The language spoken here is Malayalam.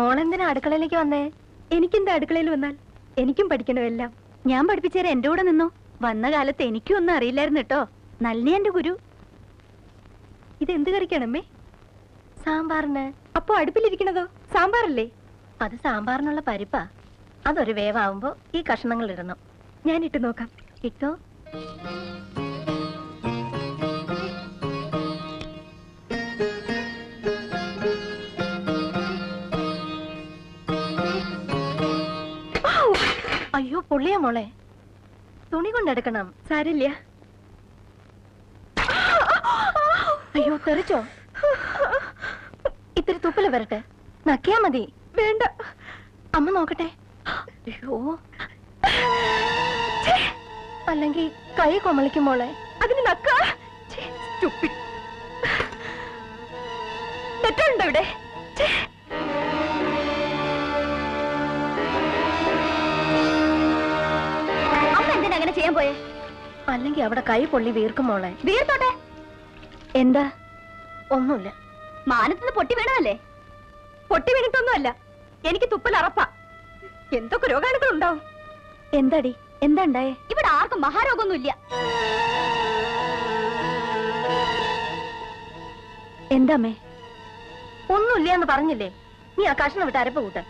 എന്തിനാ അടുക്കളയിലേക്ക് വന്നേ? എനിക്കെന്താ അടുക്കളയിൽ വന്നാൽ? എനിക്കും പഠിക്കണോ എല്ലാം. ഞാൻ പഠിപ്പിച്ചേരെ എന്റെ കൂടെ നിന്നോ? വന്ന കാലത്ത് എനിക്കും ഒന്നും അറിയില്ലായിരുന്നു കേട്ടോ. നല്ല എന്റെ ഗുരു. ഇത് എന്ത് കറിക്കാണമ്മേ സാമ്പാറിന്. അപ്പൊ അടുപ്പിലിരിക്കണതോ? സാമ്പാറല്ലേ? അത് സാമ്പാറിനുള്ള പരിപ്പാ. അതൊരു വേവാവുമ്പോ ഈ കഷ്ണങ്ങൾ ഇടണം. ഞാൻ ഇട്ട് നോക്കാം. ഇട്ടോ? പൊള്ളിയ മോളെ. തുണി കൊണ്ടെടുക്കണം. സാരില്ല. അയ്യോ തെറിച്ചോ? ഇത്തിരി തുപ്പൽ വരട്ടെ. നക്കിയാ മതി. വേണ്ട. അമ്മ നോക്കട്ടെ. അയ്യോ. അല്ലെങ്കിൽ കൈ കൊമളിക്കും മോളെ. അതിന് നക്ക. തെറ്റുണ്ടോ ഇവിടെ? ചെയ്യാൻ പോയേ? അല്ലെങ്കിൽ അവിടെ കൈ പൊള്ളി വീർക്കും മോളെ. വീർത്തോട്ടെ? എന്താ? ഒന്നുമില്ല. മാനത്തുനിന്ന് പൊട്ടി വീണതല്ലേ? പൊട്ടി വീണിട്ടൊന്നുമല്ല. എനിക്ക് തുപ്പൽ അറപ്പാ. എന്തൊക്കെ രോഗാണുക്കൾ ഉണ്ടാവും എന്താടി? എന്താ ഉണ്ടായേ? ഇവിടെ ആർക്കും മഹാരോഗമൊന്നുമില്ല. എന്താമ്മേ ഒന്നുമില്ല എന്ന് പറഞ്ഞില്ലേ? നീ ആ കഷ്ണം വിട്ട് അരപ്പ് കൂട്ട്.